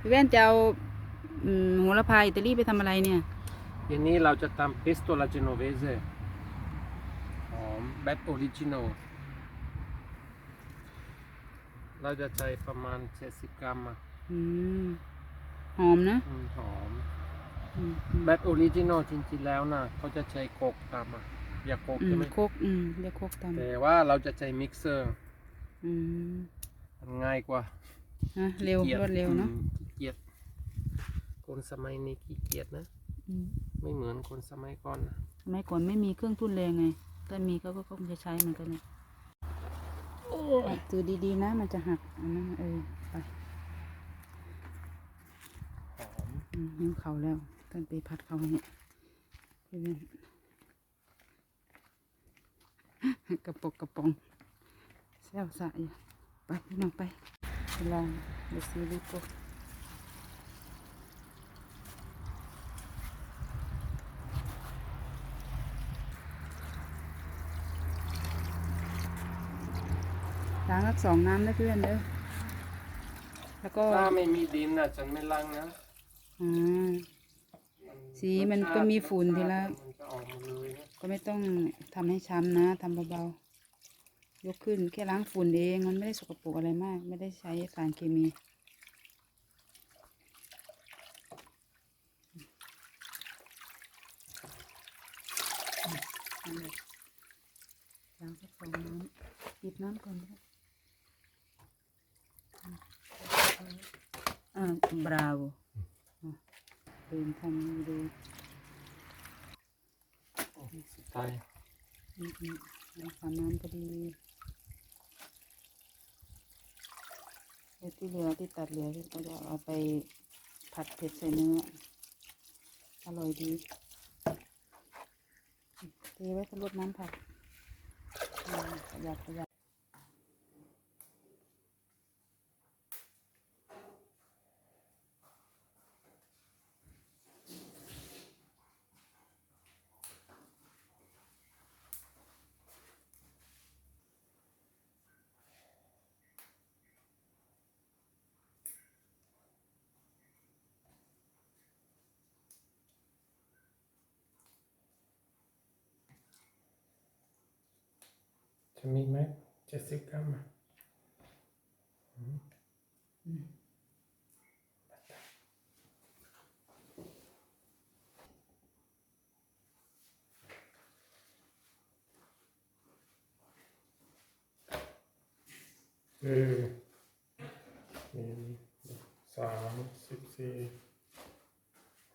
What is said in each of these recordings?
พี่แว่นจะเอาอืมโหระพาอิตาลีไปทำอะไรเนี่ยเย็นนี้เราจะทำ pesto alla genovese หอมแบบออริจินอลเราจะใช้ประมาณ 70 กรัมอะอืมหอมนะอืมหอม อืมอืมแบบออริจินอลจริงๆแล้วนะเขาจะใช้โคกตามอะอย่าโคกอืใช่มไหมโคกอืมเรียกโคกตำแต่ว่าเราจะใช้มิกเซอร์อืมมันง่ายกว่าฮะเร็วขี้กียจรวดเร็วเนาะอืมขี้ เกียจคนสมัยนี้ขี้เกียจนะ อืมไม่เหมือนคนสมัยก่อนนะสมัยก่อนไม่มีเครื่องทุ่นแรงไง ถ้ามีเขาก็คงจะใช้เหมือนกันเนี่ยดูดีๆนะ มันจะหักอันนั้นเออไปหอมอืมนิ้วเขาแล้วต้นไปพัดเขาเนี่ยพี่แว่นกระปกกระปองแซวสะอยู่ไปพี่น้องไปไปลองดูซีรีส์โปล้ สักสองน้ำนะเพื่อนเด้อแล้วก็ถ้าไม่มีดินนะฉันไม่ล้างนะอ่า สีมันก็มีฝุ่นทีละ มันจะออกมาเลยนะก็ไม่ต้องทำให้ช้ำนะทำเบาๆ ยกขึ้นแค่ล้างฝุ่นเอง มันไม่ได้สกปรกอะไรมาก ไม่ได้ใช้สารเคมี ล้างสักสองน้ำหยิบน้ำก่อนนะอ่าบราโวอะเดินทำดู สุดท้าย อืมอืมแล้วขอน้ำพอดีเดี๋ยวที่เหลือที่ ตัดเหลือก็จะเอาไปผัดเผ็ดใส่เนื้ออร่อยดีเทไว้จะลดน้ำผัดอืมประหยัดประหยัด จะมีไหมเจ็ดสิบกรัมอะเออหนึ่งสามสิบสี่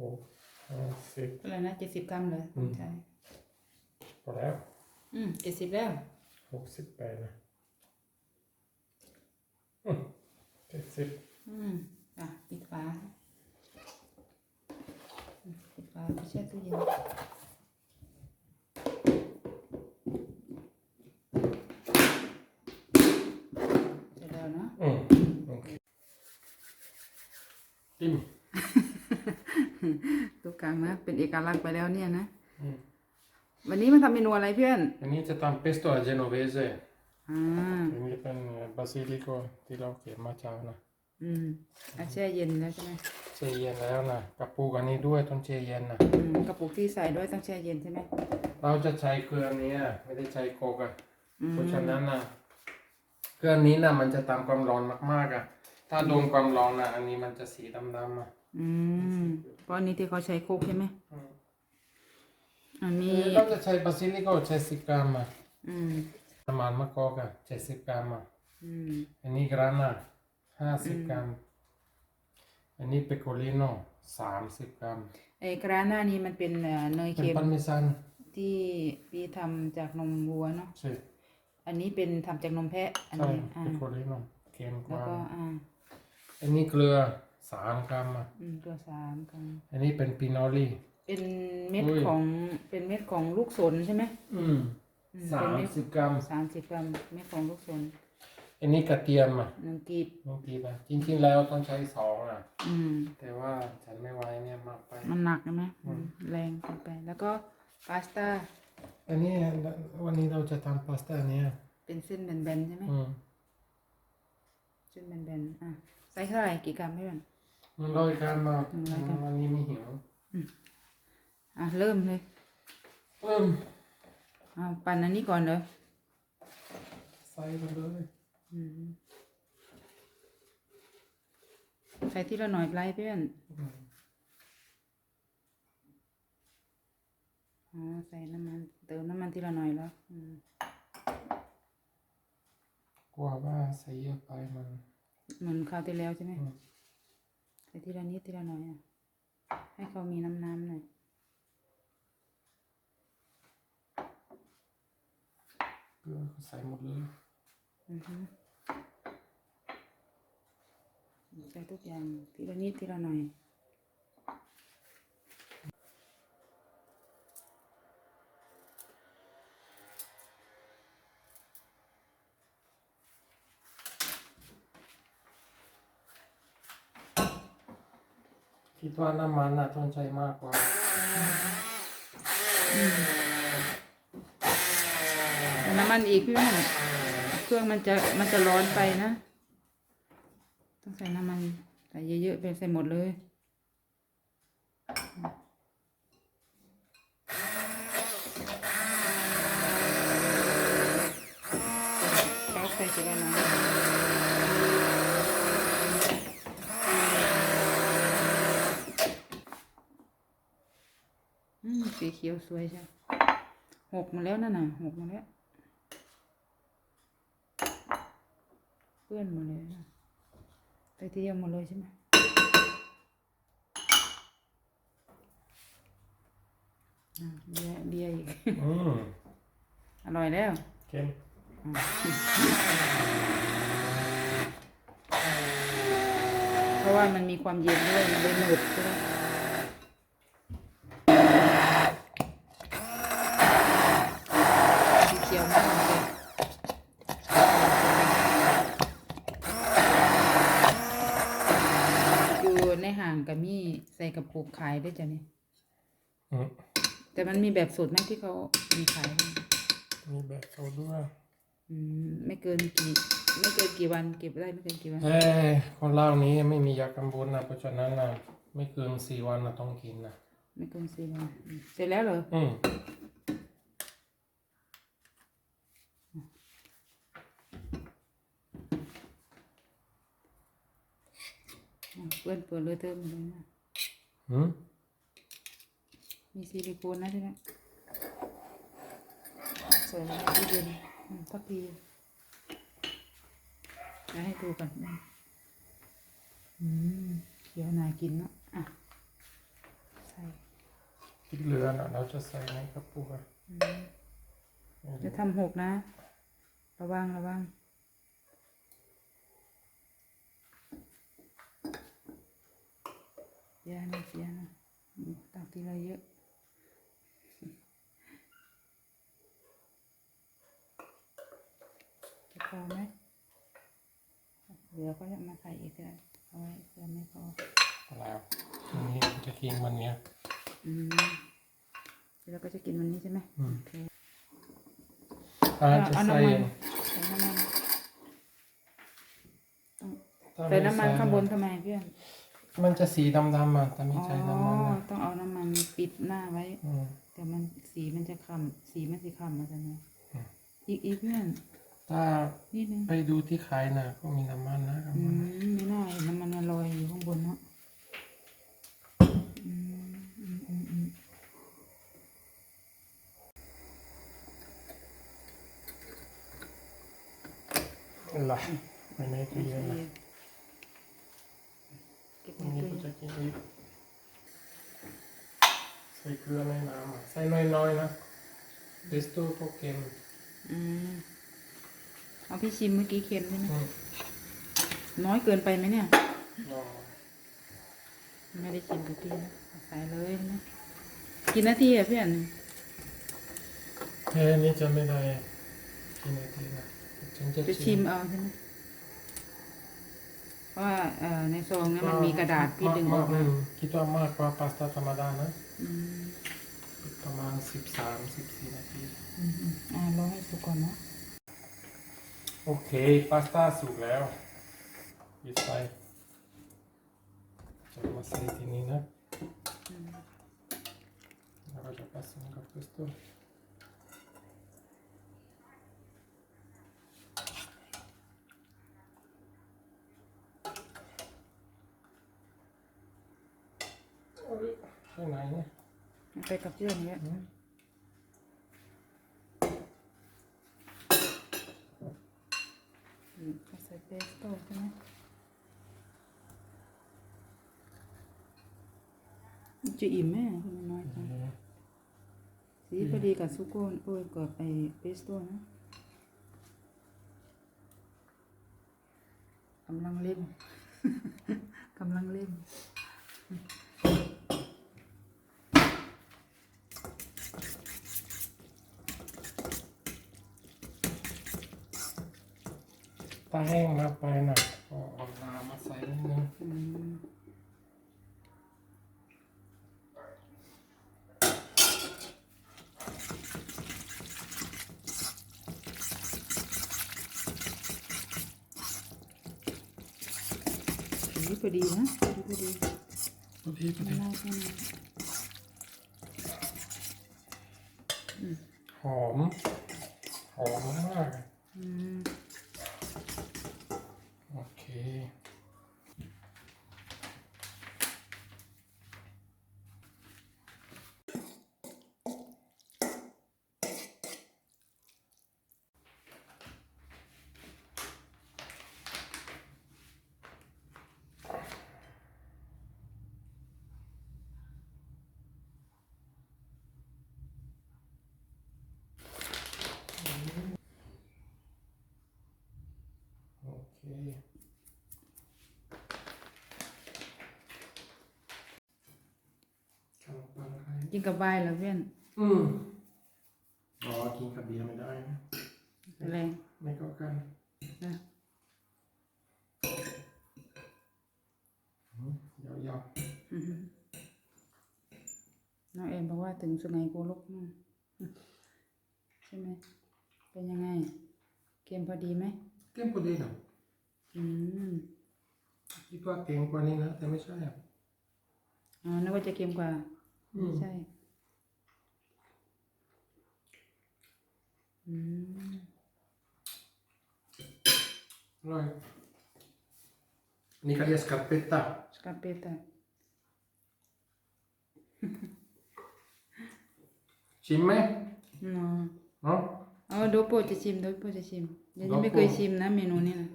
หกห้าสิบอะไรนะเจ็ดสิบกรัมเลยอืมใช่พอแล้ว อืมเจ็ดสิบแล้ว หกสิบแปดนะเจ็ดสิบอืมอะปิดฝาอืมปิดฝาไปแช่ตู้เย็นเสร็จแล้วเนาะอืมโอเคจิ้มตัวกลางนะเป็นเอกลักษณ์ไปแล้วเนี่ยนะ อืม วันนี้มาทำเมนูอะไรเพื่อน อันนี้จะทำ pesto alla genovese อ่าอันนี้เป็นบาซิลิโกที่เราเก็บมาเช้านะอืมอะแช่เย็นแล้วใช่ไหมเชเย็นแล้วนะกับปูกอันนี้ด้วยต้องเชเย็นนะอืมกระปุกที่ใส่ด้วยต้องแช่เย็นใช่ไหมเราจะใช้เครื่องนี้อะไม่ได้ใช้โคกอะอืมเพราะฉะนั้นนะเครื่องนี้นะมันจะตามความร้อนมากๆอะถ้าโดนความร้อนนะอันนี้มันจะสีดำๆอะอืมเพราะอันนี้ที่เขาใช้โคกใช่ไหม อืมอันนี้เราจะใช้บาซิลิโกเจ็ดสิบกรัมอะอืมน้ำมันมะกอกอะเจ็ดสิบกรัมอะอืมอันนี้กราน่าห้าสิบกรัม อันนี้เปโกลิโน่สามสิบกรัมไอ้กราน่านี่มันเป็นเอ่อเนยเป็นเค็มปาเมซานที่พี่ทำจากนมวัวเนาะใช่อันนี้เป็นทำจากนมแพะอันใช่นี้อ่าเปโกลิโน่เค็มกแล้วว่าก็อ่าอันนี้เกลือสามกรัมอะอืมตัวสามกันอันนี้เป็นปิโนอลี่เป็นเม็ดอุ้ยของ เป็นเม็ดของลูกสนใช่ไหมอืมอืสาเป็นมเม็ดสิบกรัม สามสิบกรัมเม็ดของลูกสนอันนี้กระเทียมอะหนึ่งกีบเมื่อกี้ป่ะจริงๆแล้วต้องใช้สองอะ อืม แต่ว่าฉันไม่ไหวเนี่ยมากไป มันหนักใช่ไหมอืม แรงเกินไป แล้วก็พาสต้าอันนี้วันนี้เราจะทำพาสต้าเนี่ยเป็นเส้นแบนๆใช่ไหมอืมเส้นแบนๆอะใส่เท่าไหร่กี่กรัมเพื่อนนมันลอยกันมามันลอยกันวันนี้ไม่หิวอะเริ่มเลยเอิ่มเอาปั่นอันนี้ก่อนเหรอใส่ไปเลยอืมใส่ที่ละหน่อยไปเพื่อนอืมอ๋อใส่น้ำมันเติมน้ำมันทีละหน่อยแล้วอืมกลัวว่าใส่เยอะไปมัน เหมือนคราวที่แล้วใช่ไหมอืม ใส่ทีละนิดทีละหน่อยอะให้เขามีน้ำน้ำหน่อย เกลือก็ ใส่หมดเลยอือฮึใส่ทุกอย่างทีละนิดทีละหน่อยคิดว่าน้ำมันน่ะต้องใช้มากกว่าันอีกพี่ว่าเครื่องมันจะมันจะร้อนไปนะ ต้องใส่น้ำมันใส่เยอะๆไปใส่หมดเลยเขาใส่ทีละน้อยอืมสีเขียวสวยจังหกมาแล้วนั่นน่ะหกมาแล้ว เปื้อนหมดเลยนะไปเที่ยวหมดเลยใช่ไหมอะเบียร์เบียร์อีกอืมอร่อยแล้วเค็มเพราะว่ามันมีความเย็นด้วยมันเลยหนืดใช่ไหมสีเขียวมากเลยอยู่ในห่างกับมี่ ใส่กระปุกขายด้วยจ้ะนี่อืมแต่มันมีแบบสูตรไหมที่เขามีขายบ้างมีแบบโซดด้วยอืมไม่เกินกี่ ไม่เกินกี่วันเก็บได้ไม่เกินกี่วันเอ้ยคนเล่านี้ไม่มียากันบูนนะเพราะฉะนั้นนะไม่เกินสี่วันนะต้องกินนะไม่เกินสี่วันอืมเสร็จแล้วเหรออืมอะเปื้อนเปื้อนเลยเติมเลยนะ อืมมีซิลิโคนนะใช่ไหมใส่ไว้ที่เย็นอืมพักดีจะให้ดูกันนะอืมเขียวน่ากินเนาะอะใส่ที่เหลือน่ะเราจะใส่ในกระปุกอะจะทำหกนะ ระวังระวัง เยอะนะเยอะนะอืมตักทีละเยอะจะพอไหมเหลือก็จะมาใส่อีกก็ได้เอาไว้เผื่อไม่พอเอาแล้วทีนี้จะกินมันเนี้ยอืมแล้วก็จะกินวันนี้ใช่ไหมอืมโอเคอ่าจะเอาใส่น้ำมันใส่น้ำมันถ้าใส่น้ำมันไข้างบนทำไมเพื่อน มันจะสีดำๆอะแต่ไม่อ๋อใช่น้ำมันนะต้องเอาน้ำมันปิดหน้าไว้ อืมแต่มันสีมันจะคำสีมันสีคำมาจะเนี่ยอืมอีกอีกเพื่อนถ้านิดนึงไปดูที่ขายน่ะก็มีน้ำมันนะข้างอืบนมไม่น่าเห็นน้ำมันมันลอยอยู่ข้างบนเนาะอืมอืมอืมอืมอะไรไม่ในตู้เย็นนะเก็บอัใน นนี้ตู้ก็เย็นจะกินอีกใส่เกลือในน้ำอะใส่น้อยๆนะเดสโต้ก็เค็มอืมเอาพี่ชิมเมื่อกี้เค็มใช่ไหมอืมน้อยเกินไปไหมเนี่ยลองไม่ได้ชิมทุกทีนะใส่เลยนะกินนาทีอะเพื่อนแค่นี้จะไม่ได้กินนาทีนะฉันจะจะชิมเอาใช่ไหมเพราะ ว่าเอ่อในซองนั้นมันมีกระดาษที่ดึงออกมาอืคิดว่ามากกว่าพาสต้าธรรมดานะอืมประมาณสิบสามสิบสี่นาทีอืมอืมอ่ารอให้สุกก่อนเนาะโอเคพาสต้าสุกแล้วหยิบไปใจใส่ทีนี้นะแล้วก็จะผสมกับเพสโต้ ข้างในเนี่ยเอาไปกับเครื่องเนี้ยอืมก็ใส่เปสโต้ใช่ไหมจะอิ่มไหมทำไมน้อยจังสีพอดีกับซุโก้โอ้ยกับไอเปสโต้นะกำลังเล่นกำลังเล่นาแห้งมากไปหน่อยก็เอาน้ำมาใส่นิดนึงอืมสีพอดีนะพอดีพอดีพอดีพอไม่ดีน่าใช่ไหมหอม หอมมาก อืม โอเค โอเคขนมปังไทย กินกับใบายเหรอเพื่อนอืมอ๋อกินกับเบียร์ไม่ได้นะอะไรไม่เข้ากันนะอืมยาวอือหือน้องเอ็มบอกว่าถึงสุไหงโกลกนู่นใช่ไหมเป็นยังไง เกมพอดีไหมๆเต็มพอดีนะอืมคิดว่าเก่งกว่านี้นะแต่ไม่ใช่อะอ๋อนึกว่าจะเกมกว่าอืม ใช่อืมอร่อยนี่เขาเรียกสคาเปตตาสกาเปตาชิมไหมเนาะเนาะเอาโดโปจะชิมโดโปจะชิมยังยังไม่โดโปเคยชิมนะเมนูนี้นะ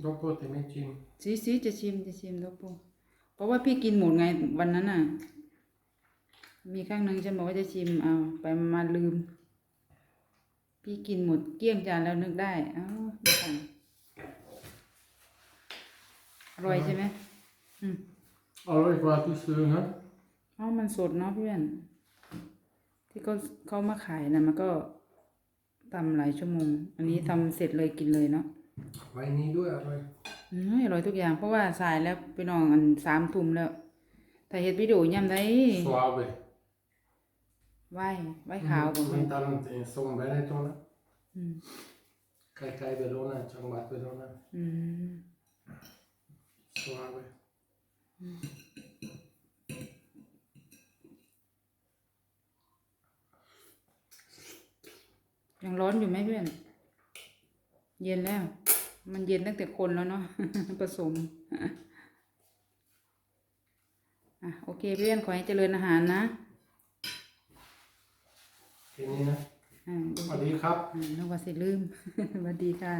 โดโปแต่ไม่ชิมซีซีจะชิมจะชิมโดโปเพราะว่าพี่กินหมดไงวันนั้นน่ะ มีครั้งหนึ่งฉันบอกว่าจะชิมเอาไปมาลืม พี่กินหมดเกลี้ยงจานแล้วนึกได้เอ้าไม่ทันอร่อยใช่ไหมอืมอร่อยกว่าที่ซื้อนะเอ้ามันสดเนาะเพื่อน ที่เขาเขามาขายนะมันก็ทำหลายชั่วโมง อันนี้ทำเสร็จเลยกินเลยเนาะไว้นี้ด้วยอร่อยอืมอร่อยทุกอย่างเพราะว่าสายแล้วไปนอนอันสามทุ่มแล้วถ้าเฮ็ดวิดีโอยามใด suave ไหว้ไหว้ขาวบ่ไม่แม่นตันเองส่งไปให้ตรงนั้นอืมใกล้ๆไปโดนนะจังหวัดไปโดนนะอืม suave ยังร้อนอยู่ไหมเพื่อน เย็นแล้ว มันเย็นตั้งแต่คนแล้วเนาะ ผสม อะโอเคเพื่อนขอให้เจริญอาหารนะแค่ นี้นะอ่าสวัสดีครับอ่านึกว่าสิลืม สวัสดีค่ะ